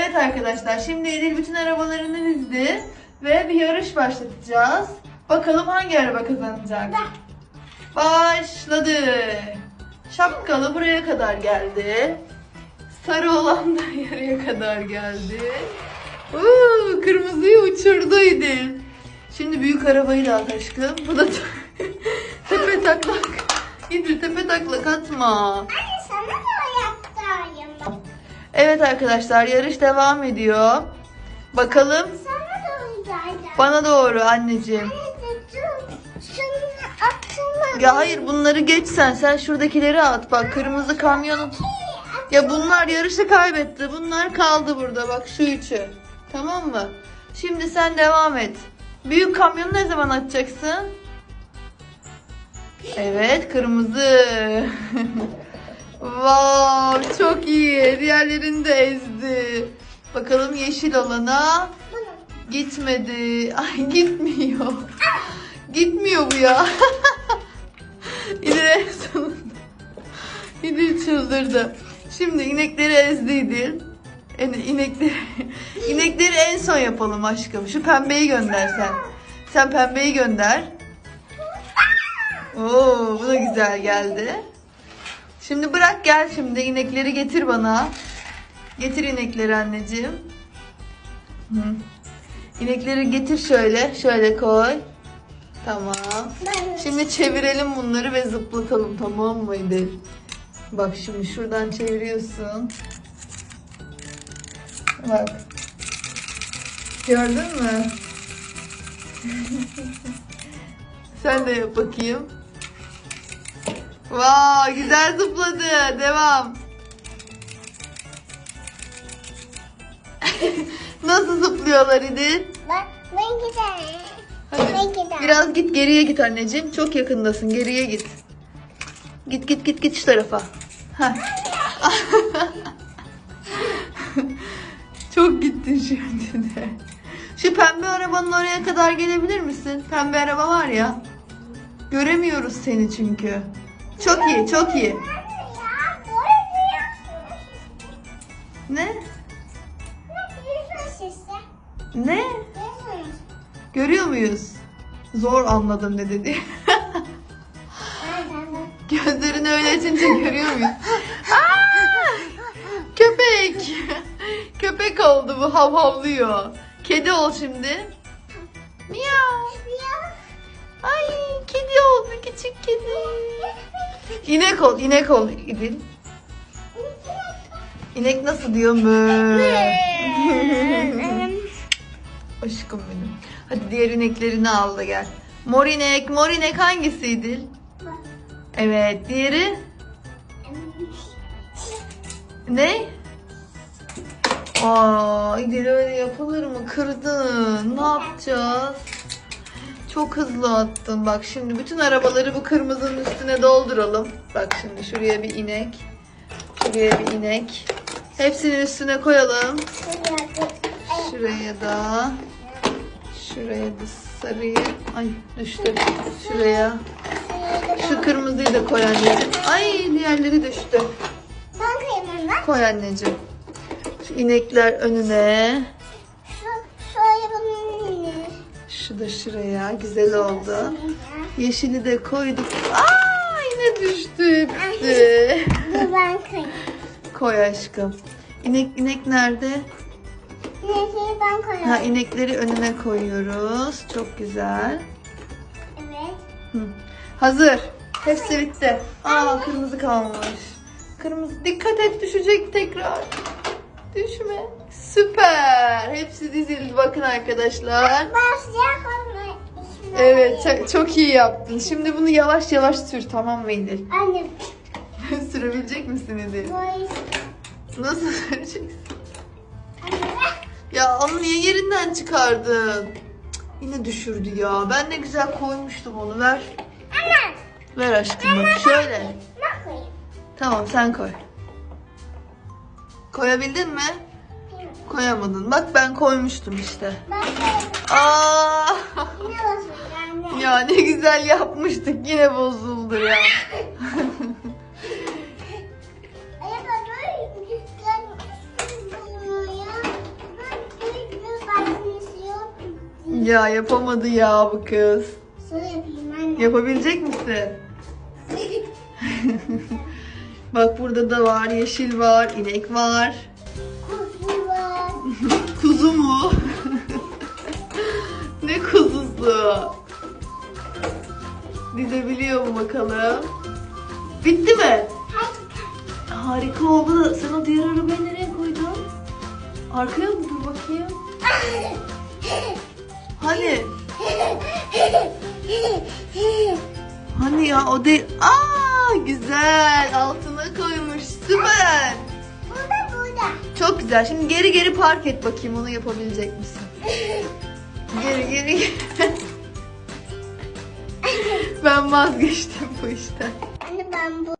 Evet arkadaşlar şimdi Edil bütün arabalarını dizdi ve bir yarış başlatacağız. Bakalım hangi araba kazanacak? Başladı. Şapkalı buraya kadar geldi. Sarı olan da yarıya kadar geldi. Uuu, kırmızıyı uçurdu İdil. Şimdi büyük arabayı da al aşkım. Bu da tepe taklak. İdil tepe taklak atma. Anne. Evet arkadaşlar yarış devam ediyor. Bakalım Sana bana doğru anneciğim. Ya hayır bunları geç sen. Sen şuradakileri at. Bak kırmızı kamyonun. Ya bunlar yarışı kaybetti. Bunlar kaldı burada. Bak şu üçü. Tamam mı? Şimdi sen devam et. Büyük kamyonu ne zaman atacaksın? Evet kırmızı. wow çok iyi. Diğerlerini de ezdi. Bakalım yeşil olana gitmedi. Ay gitmiyor. Gitmiyor bu ya. İdil en sonunda. Çıldırdı. Şimdi inekleri ezdi İdil. Yani inekleri, inekleri en son yapalım aşkım. Şu pembeyi gönder sen. Sen pembeyi gönder. Oo, bu da güzel geldi. Şimdi bırak gel şimdi inekleri getir bana. Getir inekleri anneciğim. Hı. İnekleri getir şöyle. Şöyle koy. Tamam. Şimdi çevirelim bunları ve zıplatalım tamam mı İdil? Bak şimdi şuradan çeviriyorsun. Bak. Gördün mü? Sen de yap bakayım. Vay güzel zıpladı. Devam. Nasıl zıplıyorlar İdil? Bak ben giderim. Hadi. Ben giderim. Biraz git geriye git anneciğim. Çok yakındasın. Geriye git. Git git git git şu tarafa. Çok gittin şimdi de. Şu pembe arabanın oraya kadar gelebilir misin? Pembe araba var ya. Göremiyoruz seni çünkü. Çok iyi, çok iyi. Ne? Ne. Görüyor muyuz? Zor anladım ne dedi. Gözlerini öyle açınca görüyor muyuz? Aa! Köpek. Köpek oldu bu havhavlıyor. Kedi ol şimdi. Miyav. Ay kedi oldu küçük kedi. İnek ol, inek ol İdil. İnek nasıl diyor mu? Aşkım benim. Hadi diğer ineklerini al da gel. Mor inek, mor inek hangisiydi? Evet, diğeri ne? Aa, İdil öyle yapılır mı? Kırdın. Ne yapacağız? Çok hızlı attın. Bak şimdi bütün arabaları bu kırmızının üstüne dolduralım. Bak şimdi şuraya bir inek. Şuraya bir inek. Hepsinin üstüne koyalım. Şuraya da. Şuraya da sarıyı. Ay düştü. Şuraya. Şu kırmızıyı da koy anneciğim. Ay diğerleri düştü. Ben bak. Koy anneciğim. Şu inekler önüne. Şu da şuraya. Güzel oldu. Yeşili de koyduk. Aa yine düştü hepsi. Bu ben kıyım. Koy aşkım. İnek inek nerede? Neyse ben koyuyorum. Ha inekleri önüne koyuyoruz. Çok güzel. Evet. Hı. Hazır. Hepsi bitti. Aa kırmızı kalmış. Kırmızı. Dikkat et düşecek tekrar. Düşme. Süper. Hepsi dizildi bakın arkadaşlar. Evet çok, çok iyi yaptın. Şimdi bunu yavaş yavaş sür tamam mı İdil? Anne Sürebilecek misin İdil? Nasıl süreceksin? Ya onu niye yerinden çıkardın? Cık, Yine düşürdü ya. Ben ne güzel koymuştum onu. Ver. Anne. Ver aşkım bak. Şöyle. Ben koyayım. Tamam sen koy. Koyabildin mi? Koyamadın. Bak ben koymuştum işte. Ben Aa! yani. ya ne güzel yapmıştık. Yine bozuldu ya. ya yapamadı ya bu kız. Yapabilecek misin? Bak burada da var, yeşil var, inek var. Kuzu mu? ne kuzusu? Dizebiliyor mu bakalım? Bitti mi? Harika oldu sen o diğer arabayı nereye koydun? Arkaya mı dur bakayım? Hani? Hani ya o değil. Aa güzel altına koymuş süper. Çok güzel. Şimdi geri geri park et bakayım onu yapabilecek misin? Geri geri geri. ben vazgeçtim bu işten. Anne ben bu